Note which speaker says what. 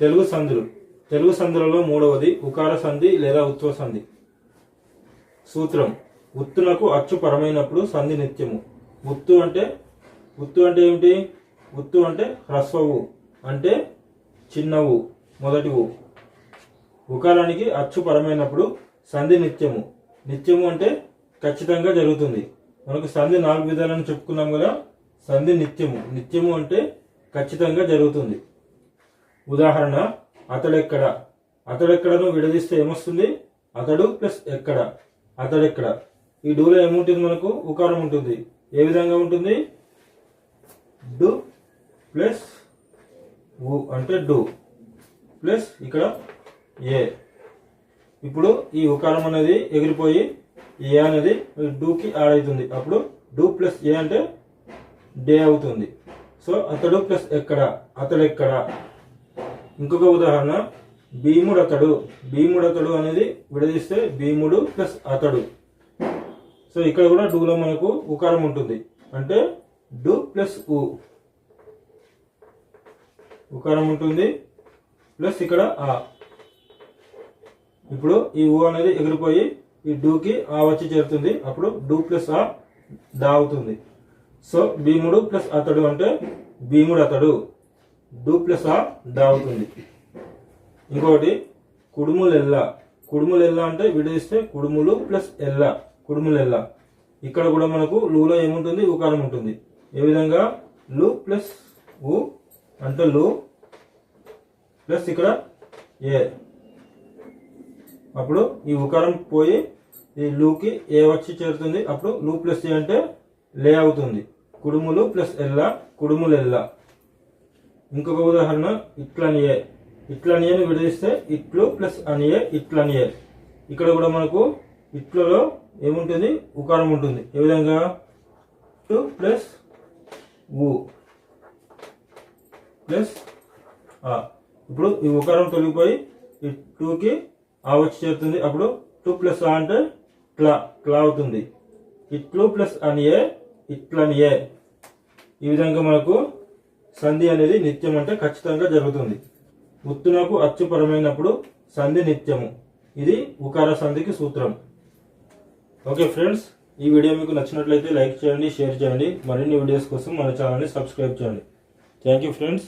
Speaker 1: తెలుగు సంధులు తెలుగు సంధులలో మూడవది ఉకార సంధి లేదా ఉత్వ సంధి. సూత్రం. ఉత్తునకు అచ్చు పరమైనప్పుడు సంధి నిత్యము. ఉత్తు అంటే ఉత్తు అంటే ఏమిటి? ఉత్తు అంటే హ్రస్వవు అంటే చిన్నవు మొదటివు. ఉకారానికి అచ్చు పరమైనప్పుడు సంధి నిత్యము. నిత్యము అంటే ఖచ్చితంగా జరుగుతుంది. మనకు సంధి నాలుగు విధాలను చెప్పుకున్నాం కదా సంధి నిత్యము. నిత్యము అంటే ఖచ్చితంగా జరుగుతుంది. ఉదాహరణ అతడెక్కడ? అతడెక్కడను విడదీస్తే ఏమొస్తుంది? అతడు ప్లస్ ఎక్కడ? అతడెక్కడ? ఈ డూలో ఏముంటుంది మనకు? ఉకారం ఉంటుంది. ఏ విధంగా ఉంటుంది? డు ప్లస్ ఉ అంటే డు ప్లస్ ఇక్కడ ఏ. ఇప్పుడు ఈ ఉకారం అనేది ఎగిరిపోయి ఏ అనేది డూకి యాడ్ అవుతుంది. అప్పుడు డూ ప్లస్ ఏ అంటే డే అవుతుంది. సో అతడు ప్లస్ ఎక్కడ? అతడెక్కడ? ఇంకొక ఉదాహరణ భీముడు అతడు భీముడు అతడు అనేది విడదీస్తే భీముడు ప్లస్ అతడు. సో ఇక్కడ కూడా డూలో మనకు ఉకారం ఉంటుంది. అంటే డు ప్లస్ ఉ ఉకారం ఉంటుంది. ప్లస్ ఇక్కడ ఆ ఇప్పుడు ఈ ఊ అనేది ఎగిరిపోయి ఈ డూకి ఆ వచ్చి చేరుతుంది. అప్పుడు డూ ప్లస్ ఆ దా అవుతుంది సో భీముడు ప్లస్ అతడు అంటే భీముడు అతడు డూ ప్లస్ ఆ డా అవుతుంది. ఇంకొకటి కుడుములు ఎల్ల. అంటే విడదీస్తే కుడుములు ప్లస్ ఎల్ల. కుడుములెల్ల ఇక్కడ కూడా మనకు లూలో ఏముంటుంది? ఉకారం ఉంటుంది. ఏ విధంగా? లు ప్లస్ ఉ అంటే లు ప్లస్ ఇక్కడ ఏ. అప్పుడు ఈ ఉకారం పోయి ఈ లూకి ఏ వచ్చి చేరుతుంది? అప్పుడు లూ ప్లస్ ఏ అంటే లే అవుతుంది. కుడుములు ప్లస్ ఎల్ల కుడుములు ఎల్ల. ఇంకొక ఉదాహరణ ఇట్లనియే. ఇట్లనియని విడదీస్తే ఇట్లు ప్లస్ అనియే ఇట్లనియే. ఇక్కడ కూడా మనకు ఇట్లలో ఏముంటుంది? ఉకారం ఉంటుంది. ఏ విధంగా? టు ప్లస్ ఊ. ప్లస్ ఆ. ఇప్పుడు ఈ ఉకారం తొలగిపోయి ఈ టూకి ఆ వచ్చి చేరుతుంది. అప్పుడు టూ ప్లస్ ఆ అంటే క్లా క్లా అవుతుంది. ఇట్లు ప్లస్ అనియే ఇట్లనియే. ఈ విధంగా మనకు సంధి అనేది నిత్యం అంటే ఖచ్చితంగా జరుగుతుంది. ఉత్తునకు అచ్చుపరమైనప్పుడు సంధి నిత్యము. ఇది ఉకార సంధికి సూత్రం. ఓకే ఫ్రెండ్స్ ఈ వీడియో మీకు నచ్చినట్లయితే లైక్ చేయండి షేర్ చేయండి. మరిన్ని వీడియోస్ కోసం మన ఛానల్ని సబ్స్క్రైబ్ చేయండి. Thank you friends.